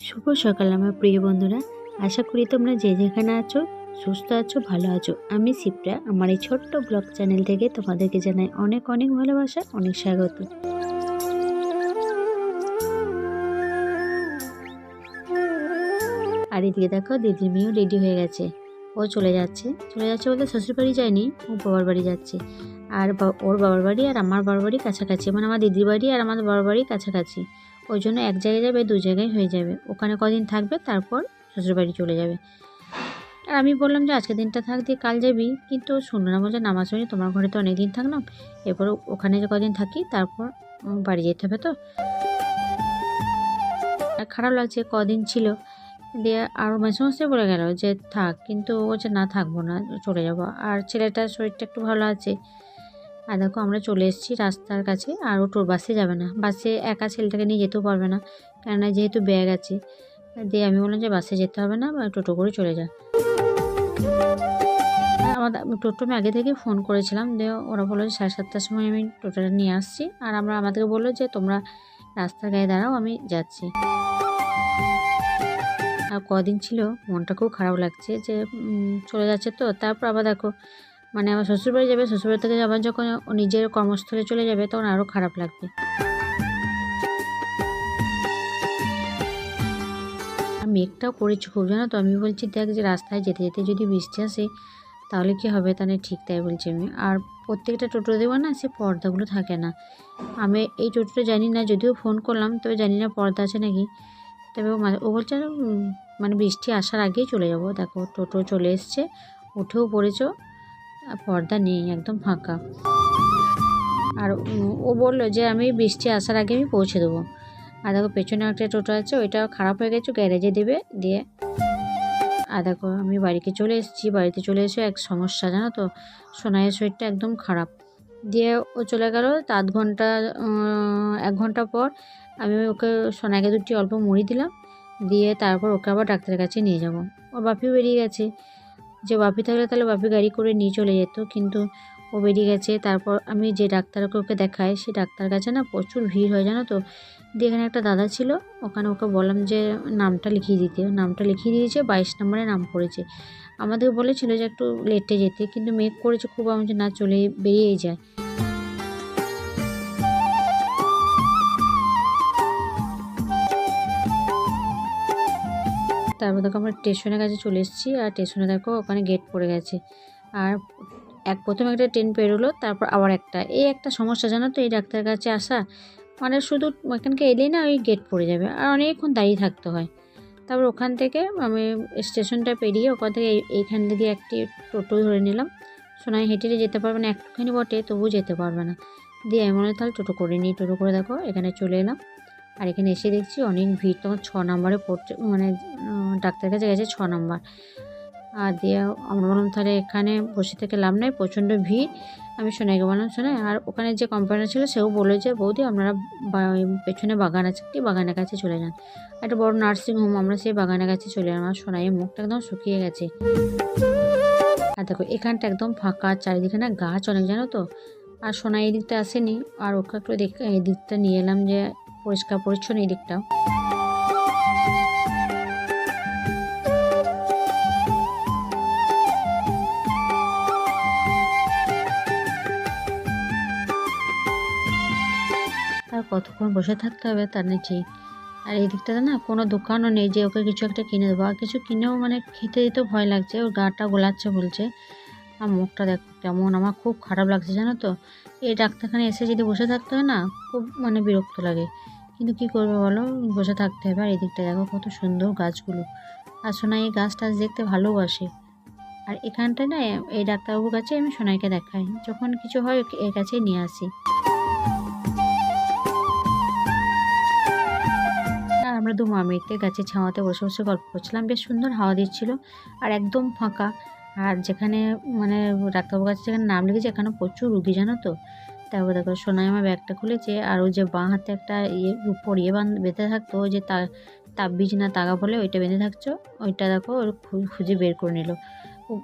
শুভ সকাল আমার প্রিয় বন্ধুরা। আশা করি তোমরা যে যেখানে আছো, সুস্থ আছো, ভালো আছো। আমি শিপ্রা। আমার এই ছোট্ট ব্লগ চ্যানেল থেকে তোমাদেরকে জানাই অনেক অনেক ভালোবাসা, অনেক স্বাগত। আর এদিকে দেখো দিদির মেয়েও রেডি হয়ে গেছে। ও চলে যাচ্ছে। চলে যাচ্ছে বলতে শ্বশুর বাড়ি যায়নি, ও বাবার বাড়ি যাচ্ছে। আর ওর বাবার বাড়ি আর আমার বাবার বাড়ি কাছাকাছি। মানে আমার দিদির বাড়ি আর আমার বাবার বাড়ি কাছাকাছি। ওই জন্য এক জায়গায় যাবে, দু জায়গায় হয়ে যাবে। ওখানে কদিন থাকবে, তারপর শ্বশুরবাড়ি চলে যাবে। আর আমি বললাম যে, আজকে দিনটা থাক দিয়ে কাল যাবি। কিন্তু শুনলো না বলছে নামাজ পড়ি তোমার ঘরে তো অনেক দিন থাকলাম। এরপর ওখানে যে কদিন থাকি, তারপর বাড়ি যেতে হবে তো? খারাপ লাগছে, কদিন ছিল। দিয়ে আর মাঝে মাঝে বলে গেল যে, থাক। কিন্তু যে, না, থাকব না, চলে যাব। আর ছেলেটার শরীরটা একটু ভালো আছে। আর দেখো আমরা চলে এসেছি রাস্তার কাছে, আর ও টোর বাসে যাবে না। বাসে একা ছেলেটাকে নিয়ে যেতেও পারবে না, কেননা যেহেতু ব্যাগ আছে, দিয়ে আমি বললাম যে বাসে যেতে হবে না, বা টোটো করে চলে যা। আমাদের টোটো আমি আগে থেকে ফোন করেছিলাম, দিয়ে ওরা বলল যে সাড়ে সাতটার সময় আমি টোটোটা নিয়ে আসছি, আর আমরা আমাদেরকে বলল যে তোমরা রাস্তার গায়ে দাঁড়াও, আমি যাচ্ছি। আর কদিন ছিল, মনটা খুব খারাপ লাগছে যে চলে যাচ্ছে তো, তারপর আবার দেখো মানে আমার শ্বশুরবাড়ি যাবে, শ্বশুরবাড়ি থেকে আবার যখন নিজের কর্মস্থলে চলে যাবে, তখন আরও খারাপ লাগবে। মেঘটাও করেছে খুব, জানো তো? আমি বলছি, দেখ যে রাস্তায় যেতে যেতে যদি বৃষ্টি আসে, তাহলে কি হবে? তাহলে ঠিক তাই, বলছি আমি। আর প্রত্যেকটা টোটো দেবো না, সে পর্দাগুলো থাকে না। আমি এই টোটোটা জানি না, যদিও ফোন করলাম, তবে জানি না পর্দা আছে নাকি। তবে ও বলছে মানে বৃষ্টি আসার আগেই চলে যাব। দেখো, টোটো চলে এসছে, উঠেও পড়েছ পর্দা নেই, একদম ফাঁকা। আর ও বলল যে আমি বৃষ্টি আসার আগে আমি পৌঁছে দেবো। আর দেখো পেছনে একটা টোটো আছে ওইটা খারাপ হয়ে গেছে গ্যারেজে দেবে, দিয়ে আর দেখো আমি বাড়িতে চলে এসেছি, বাড়িতে চলে এসে এক সমস্যা, জানো তো? সোনাইয়ের শরীরটা একদম খারাপ। দিয়ে ও চলে গেল আধ ঘণ্টা এক ঘণ্টা পর আমি ওকে, সোনাইকে দুটি অল্প মুড়ি দিলাম, দিয়ে তারপর ওকে আবার ডাক্তারের কাছে নিয়ে যাব। ওর বাপিও বেরিয়ে গেছে। যে বাপি থাকলে তাহলে বাপি গাড়ি করে নিয়ে চলে যেত। কিন্তু ও বেরিয়ে গেছে, তারপর আমি যে ডাক্তারকে ওকে দেখাই সেই ডাক্তার কাছে না প্রচুর ভিড় হয়, জানো তো? দিয়ে একটা দাদা ছিল, ওখানে ওকে বললাম যে নামটা লিখিয়ে দিতে। নামটা লিখিয়ে দিয়েছে, বাইশ নম্বরে নাম পড়েছে। আমাদের বলেছিল যে একটু লেটে যেতে, কিন্তু মেক করেছে খুব, আমি যে না চলে বেরিয়েই যায়। তারপর দেখো আমরা স্টেশনের কাছে চলে এসেছি আর স্টেশনে দেখো ওখানে গেট পড়ে গেছে। আর এক প্রথমে একটা ট্রেন পেরোলো তারপর আবার একটা। এই একটা সমস্যা জানো তো, এই ডাক্তারের কাছে আসা মানে শুধু এখানকে এলেই না ওই গেট পড়ে যাবে। আর অনেকক্ষণ দাঁড়িয়ে থাকতে হয়। তারপর ওখান থেকে আমি স্টেশনটা পেরিয়ে ওখান থেকে এইখান থেকে একটি টোটো ধরে নিলাম। সোনাই হেঁটে যেতে পারবে না, একটুখানি বটে, তবুও যেতে পারবে না। দিয়ে মনে হয় তাহলে টোটো করে নিই। টোটো করে দেখো এখানে চলে এলাম। আর এখানে এসে দেখছি অনেক ভিড় তখন ছ নম্বরে পড়ছে মানে ডাক্তারের কাছে গেছে ছ নম্বর। আর দিয়ে আমরা বললাম, তাহলে এখানে বসে থেকে লাভ নাই, প্রচণ্ড ভিড়। আমি সোনাইকে বললাম শোনাই আর ওখানে যে কোম্পানিটা ছিল, সেও বলল যে, বৌদি, আপনারা পেছনে বাগান আছে একটি বাগানের কাছে চলে যান। একটা বড় নার্সিং হোম আমরা সেই বাগানের কাছে চলে এলাম। আর সোনাইয়ের মুখটা একদম শুকিয়ে গেছে। আর দেখো, এখানটা একদম ফাঁকা, চারিদিকে না গাছ অনেক, জানো তো? আর সোনাই এই দিকটা আসেনি। আর ওকে একটু দেখ এই দিকটা নিয়ে এলাম যে পরিষ্কার পরিচ্ছন্ন এই দিকটাও আর কতক্ষণ বসে থাকতে হবে তার ঠিক আর এই দিকটাতে না কোনো দোকানও নেই যে ওকে কিছু একটা কিনে দেবো। আর কিছু কিনেও মানে খেতে দিতেও ভয় লাগছে, ওর গাটা গোলাচ্ছে বলছে। আর মুখটা দেখো কেমন, আমার খুব খারাপ লাগছে জানো তো। এই ডাক্তারখানে এসে যদি বসে থাকতে হয় না, খুব মানে বিরক্ত লাগে। কিন্তু কি করবে বলো? বসে থাকতে হবে। আর এই দিকটা দেখো কত সুন্দর গাছগুলো। আর সোনাই এই গাছ টাছ দেখতে ভালোবাসে। আর এখানটায় না, এই ডাক্তারবাবুর কাছে আমি সোনাইকে দেখাই। যখন কিছু হয় এর কাছেই নিয়ে আসি। আমরা দু মামিতে গাছের ছাওয়াতে বসে বসে গল্প করছিলাম। বেশ সুন্দর হাওয়া দিচ্ছিল। আর একদম ফাঁকা। আর যেখানে মানে ডাক্তারবাবুর কাছে যেখানে নাম লিখেছে, এখানে প্রচুর রুগী, জানো তো? তারপর দেখো সোনাই আমার ব্যাগটা খুলেছে, আর ওই যে বাঁ হাতে একটা ইয়ে উপর ইয়ে বাঁধ বেঁধে থাকতো, ওই যে তা, তাবিজ না তাগা বলে, ওইটা বেঁধে থাকছো, ওইটা দেখো, ওর খুঁজে বের করে নিল।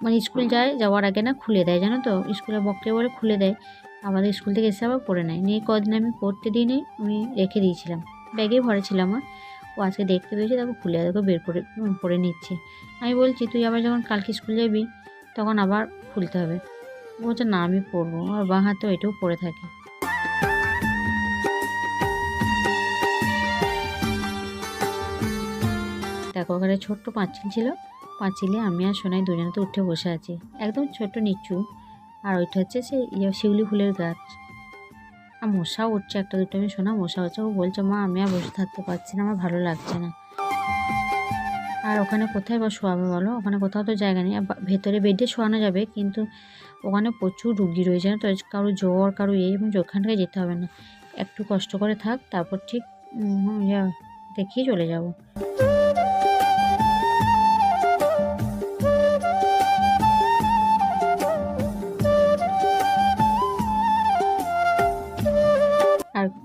মানে স্কুল যায়, যাওয়ার আগে না খুলে দেয়, জানো তো? স্কুলে বকলে বলে খুলে দেয়, আমাদের স্কুল থেকে এসে আবার পড়ে নেয়। নিয়ে কদিন আমি পড়তে দিই নেই আমি রেখে দিয়েছিলাম। ব্যাগেই ভরে ছিল আমার। ও আজকে দেখতে পেয়েছে, তারপর খুলে দেখো, বের করে পরে নিচ্ছে। আমি বলছি, তুই আবার যখন কালকে স্কুল যাবি, তখন আবার খুলতে হবে। বলছে, না, আমি পরবো আর বাঁ হাতেও এটাও পরে থাকে। দেখো, ওখানে ছোট্ট পাঁচিল ছিল। পাঁচিলে আমি আর সোনাই দুজনে তো উঠে বসে আছি। একদম ছোট্ট নিচু। আর ওইটা হচ্ছে সে ইয়ে শিউলি ফুলের গাছ। আর মশাও উঠছে, একটা দুটো আমি শোনা, মশা হচ্ছে, ও বলছে, মা, আমি আর বসে থাকতে পারছি না, আমার ভালো লাগছে না। আর ওখানে কোথায় বা শোয়াবে বলো? ওখানে কোথাও তো জায়গা নেই ভেতরে বেডে শোয়ানো যাবে, কিন্তু ওখানে প্রচুর রুগী রয়েছে না তো? কারও জ্বর, কারও এই, এবং ওখান থেকে যেতে হবে না। একটু কষ্ট করে থাক, তারপর ঠিক দেখিয়ে চলে যাব।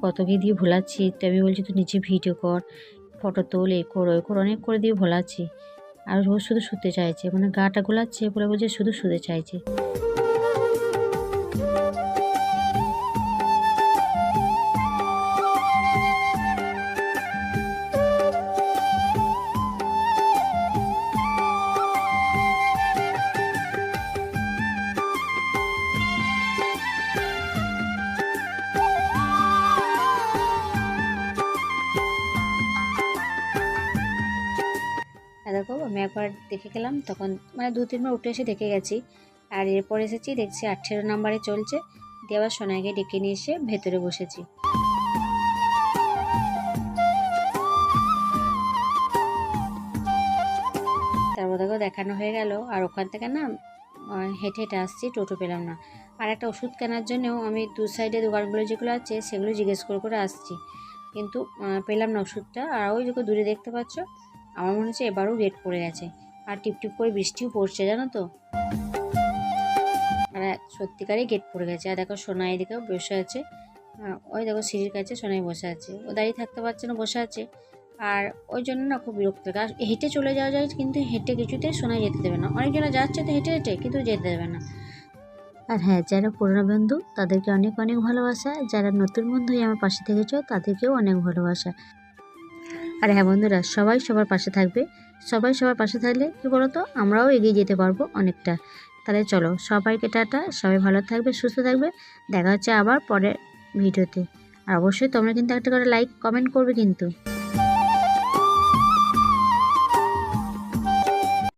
কত কি দিয়ে ভোলাচ্ছি? তো আমি বলছি, তুই নিচে ভিডিও কর ফটো তোল, এ কর, ওই কর, অনেক করে দিয়ে ভোলাচ্ছি। আর ও শুধু শুতে চাইছে মানে গাটা গোলাচ্ছে, বলে বলছে শুধু শুতে চাইছে। একবার দেখে গেলাম, তখন মানে দু তিনবার উঠে এসে দেখে গেছি। আর এরপর এসেছি, দেখছি আঠেরো নাম্বারে চলছে। দিয়ে আবার সোনাইকে ডেকে নিয়ে এসে ভেতরে বসেছি। তারপর দেখো দেখানো হয়ে গেল, আর ওখান থেকে না হেঁটে হেঁটে আসছি, টোটো পেলাম না। আর একটা ওষুধ কেনার জন্যও আমি দু সাইডে দোকানগুলো যেগুলো আছে, সেগুলো জিজ্ঞেস করে করে আসছি। কিন্তু পেলাম না ওষুধটা। আর ওই দেখো দূরে দেখতে পাচ্ছ আমার মনে হচ্ছে এবারও গেট পড়ে গেছে। আর টিপটিপ করে বৃষ্টিও পড়ছে, জানো তো? আর সত্যিকারই গেট পড়ে গেছে। আর দেখো সোনাই এদিকেও বসে আছে। ওই দেখো, সিঁড়ির কাছে সোনাই বসে আছে। ও দাঁড়িয়ে থাকতে পারছে না, বসে আছে। আর ওই জন্য না খুব বিরক্ত লাগে। আর হেঁটে চলে যাওয়া যায়, কিন্তু হেঁটে কিছুতেই সোনাই যেতে দেবে না। অনেকজনে যাচ্ছে তো হেঁটে হেঁটে, কিন্তু যেতে দেবে না। আর হ্যাঁ যারা পুরনো বন্ধু, তাদেরকে অনেক অনেক ভালোবাসা। যারা নতুন বন্ধু আমার পাশে থেকেছ, তাদেরকেও অনেক ভালোবাসা। আর হ্যাঁ বন্ধুরা, সবাই সবার পাশে থাকবে। সবাই সবার পাশে থাকলে কী বলতো, আমরাও এগিয়ে যেতে পারব অনেকটা। তাহলে চলো, সবাইকে টাটা, সবাই ভালো থাকবে, সুস্থ থাকবে। দেখা হচ্ছে আবার পরের ভিডিওতে। আর অবশ্যই তোমরা কিন্তু একটা করে লাইক কমেন্ট করবে কিন্তু।